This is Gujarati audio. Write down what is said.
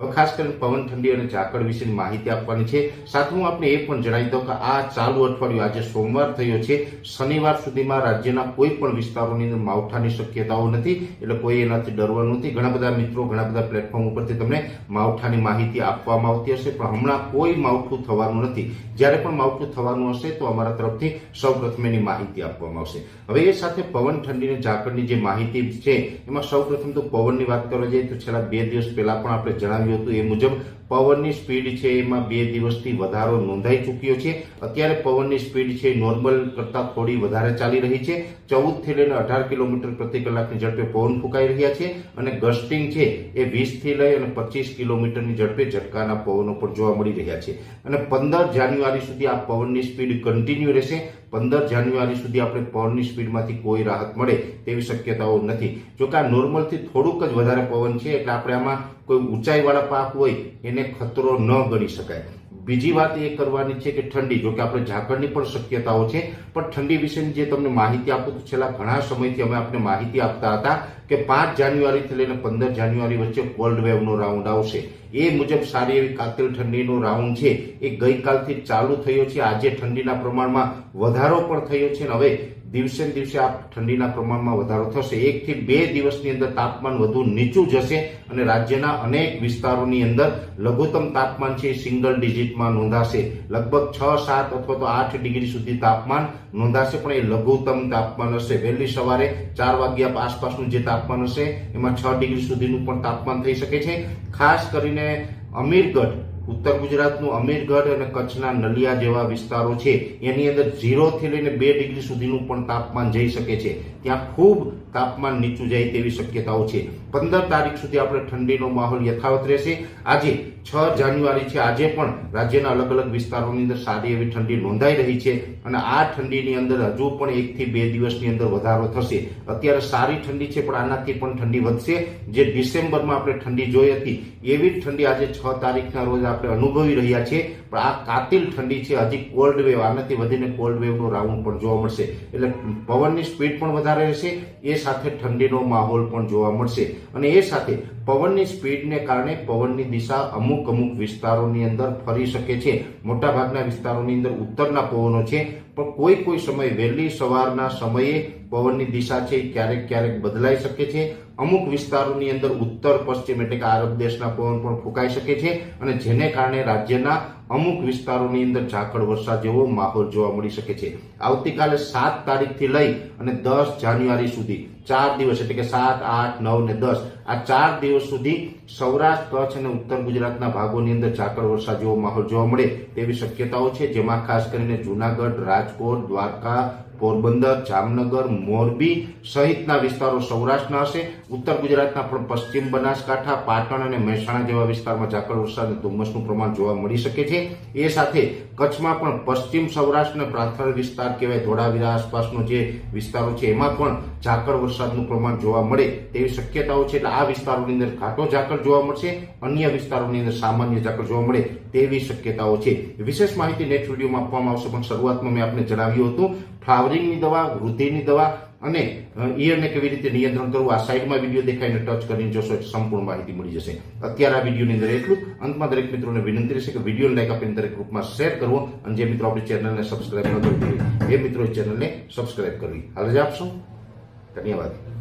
હવે ખાસ કરીને પવન, ઠંડી અને ઝાકળ વિશેની માહિતી આપવાની છે. સાથે હું આપને એ પણ જણાવી દઉં કે આ ચાલુ અઠવાડિયું આજે સોમવાર થયો છે. શનિવાર સુધીમાં રાજ્યના કોઈ પણ વિસ્તારોની અંદર માવઠાની શક્યતાઓ નથી, એટલે કોઈ એનાથી ડરવાનું નથી. ઘણા બધા મિત્રો, ઘણા બધા પ્લેટફોર્મ ઉપરથી તમને માવઠાની માહિતી આપવામાં આવતી હશે, પણ હમણાં કોઈ માવઠું થવાનું નથી. જ્યારે પણ માવઠું થવાનું હશે, તો અમારા તરફથી સૌપ્રથમ એની માહિતી આપવામાં આવશે. હવે એ સાથે પવન ઠંડીને ઝાકળની જે માહિતી છે, એમાં સૌપ્રથમ તો પવનની વાત કરવા જઈએ તો છેલ્લા બે દિવસ પહેલા પણ આપણે જણાવ્યું હતું એ મુજબ પવનની સ્પીડ છે એમાં બે દિવસથી વધારો નોંધાઈ ચૂક્યો છે. અત્યારે પવનની સ્પીડ છે નોર્મલ કરતાં થોડી વધારે ચાલી રહી છે. ચૌદથી લઈને અઢાર કિલોમીટર પ્રતિ કલાકની ઝડપે પવન ફૂંકાઈ રહ્યા છે અને ગસ્ટિંગ છે એ વીસથી લઈ અને પચીસ કિલોમીટરની ઝડપે ઝટકાના પવનો પણ જોવા મળી રહ્યા છે. અને પંદર જાન્યુઆરી સુધી આ પવનની સ્પીડ કન્ટિન્યુ રહેશે. પંદર જાન્યુઆરી સુધી આપણે પવનની સ્પીડમાંથી કોઈ રાહત મળે તેવી શક્યતાઓ નથી. જોકે આ નોર્મલથી થોડુંક જ વધારે પવન છે એટલે આપણે આમાં કોઈ ઊંચાઈવાળા પાક હોય એને ખતરો ન ગણી શકાય. બીજી વાત એ કરવાની છે કે ઠંડી જો કે આપણે ઝાકળની પણ શક્યતાઓ છે, પણ ઠંડી વિશેની જે તમને માહિતી આપું તો છેલ્લા ઘણા સમયથી અમે આપને માહિતી આપતા હતા કે પાંચ જાન્યુઆરીથી લઈને પંદર જાન્યુઆરી વચ્ચે કોલ્ડ વેવનો રાઉન્ડ આવશે. એ મુજબ સારી એવી કાતિલ ઠંડીનો રાઉન્ડ છે. એ ગઈકાલથી ચાલુ થયો છે. આજે ઠંડીના પ્રમાણમાં વધારો પણ થયો છે અને હવે દિવસે દિવસે આ ઠંડીના પ્રમાણમાં વધારો થશે. એકથી બે દિવસની અંદર તાપમાન વધુ નીચું જશે અને રાજ્યના અનેક વિસ્તારોની અંદર લઘુત્તમ તાપમાન છે સિંગલ સિંગલ ડિજિટમાં નોંધાશે. લગભગ છ, સાત અથવા તો આઠ ડિગ્રી સુધી તાપમાન નોંધાશે, પણ એ લઘુત્તમ તાપમાન હશે. વહેલી સવારે ચાર વાગ્યા આસપાસનું જે તાપમાન હશે, એમાં છ ડિગ્રી સુધીનું પણ તાપમાન થઈ શકે છે. ખાસ કરીને અમીરગઢ ઉત્તર ગુજરાતનું અમીરગઢ અને કચ્છના નલિયા જેવા વિસ્તારો છે. એની અંદર ઝીરોથી લઈને બે ડિગ્રી સુધીનું પણ તાપમાન જઈ શકે છે. ત્યાં ખૂબ તાપમાન નીચું જાય તેવી શક્યતાઓ છે. પંદર તારીખ સુધી આપણે ઠંડીનો માહોલ યથાવત રહેશે. આજે છ જાન્યુઆરી છે. આજે પણ રાજ્યના અલગ અલગ વિસ્તારોની અંદર સારી એવી ઠંડી નોંધાઈ રહી છે અને આ ઠંડીની અંદર હજુ પણ એકથી બે દિવસની અંદર વધારો થશે. અત્યારે સારી ઠંડી છે, પણ આનાથી પણ ઠંડી વધશે. જે ડિસેમ્બરમાં આપણે ઠંડી જોઈ હતી, એવી જ ઠંડી આજે છ તારીખના રોજ આપણે અનુભવી રહ્યા છે પણ આ કાતિલ ઠંડી છે, હજી કોલ્ડ વેવ આનાથી વધીને કોલ્ડ વેવનો રાઉન્ડ પણ જોવા મળશે. એટલે પવનની સ્પીડ પણ વધારે રહેશે, એ સાથે ઠંડીનો માહોલ પણ જોવા મળશે. અને એ સાથે પવનની સ્પીડને કારણે પવનની દિશા અમુક અમુક વિસ્તારોની અંદર ફરી શકે છે. મોટાભાગના વિસ્તારોની અંદર ઉત્તરના પવનો છે. પણ કોઈ કોઈ સમય વહેલી સવારના સમયે પવનની દિશા છે ક્યારેક ક્યારેક બદલાઈ શકે છે. અમુક વિસ્તારોની અંદર ઉત્તર, પશ્ચિમ એટલે કે આરબ દેશના પવન પણ ફૂંકાઈ શકે છે અને જેને કારણે રાજ્યના અમુક વિસ્તારોની અંદર ઝાકળ વરસાદ જેવો માહોલ જોવા મળી શકે છે. આવતીકાલે સાત તારીખથી લઈ અને દસ જાન્યુઆરી સુધી, ચાર દિવસ એટલે કે સાત, આઠ, નવ ને દસ, આ ચાર દિવસ સુધી સૌરાષ્ટ્ર, કચ્છ અને ઉત્તર ગુજરાતના ભાગોની અંદર ઝાકળ વરસાદ જેવો માહોલ જોવા મળે તેવી શક્યતાઓ છે, જેમાં ખાસ કરીને જુનાગઢ, રાજકોટ, દ્વારકા પોરબંદર, જામનગર, મોરબી સહિતના વિસ્તારો સૌરાષ્ટ્રના હશે. ઉત્તર ગુજરાતના પણ પશ્ચિમ બનાસકાંઠા, પાટણ અને મહેસાણા જેવા વિસ્તારમાં ઝાકળ વરસાદ અને ધુમ્મસનું પ્રમાણ જોવા મળી શકે છે. એ સાથે કચ્છમાં પણ પશ્ચિમ સૌરાષ્ટ્ર અને પ્રાંતળ વિસ્તાર કહેવાય, ધોળાવીરા આસપાસનો જે વિસ્તારો છે, એમાં પણ ઝાકળ વરસાદનું પ્રમાણ જોવા મળે તેવી શક્યતાઓ છે. એટલે આ વિસ્તારોની અંદર ઘાટો ઝાકળ જોવા મળશે, અન્ય વિસ્તારોની અંદર સામાન્ય ઝાકળ જોવા મળે તેવી શક્યતાઓ છે. વિશેષ માહિતી નેક્સ્ટ વિડીયોમાં આપવામાં આવશે, પણ શરૂઆતમાં મેં આપને જણાવ્યું હતું ફ્લાવરિંગની દવા, વૃદ્ધિની દવા અને ઈયરને કેવી રીતે નિયંત્રણ કરવું, આ સાઈડમાં વીડિયો દેખાઈને ટચ કરીને જોશો સંપૂર્ણ માહિતી મળી જશે. અત્યારે આ વિડીયોની અંદર એટલું અંતમાં દરેક મિત્રોને વિનંતી રહેશે કે વીડિયો લાઈક આપીને દરેક ગ્રુપમાં શેર કરવો અને જે મિત્રો આપણી ચેનલને સબસ્ક્રાઈબ ન કરી હોય, એ મિત્રો ચેનલને સબસ્ક્રાઇબ કરવી. હાલ જ આપશો. ધન્યવાદ.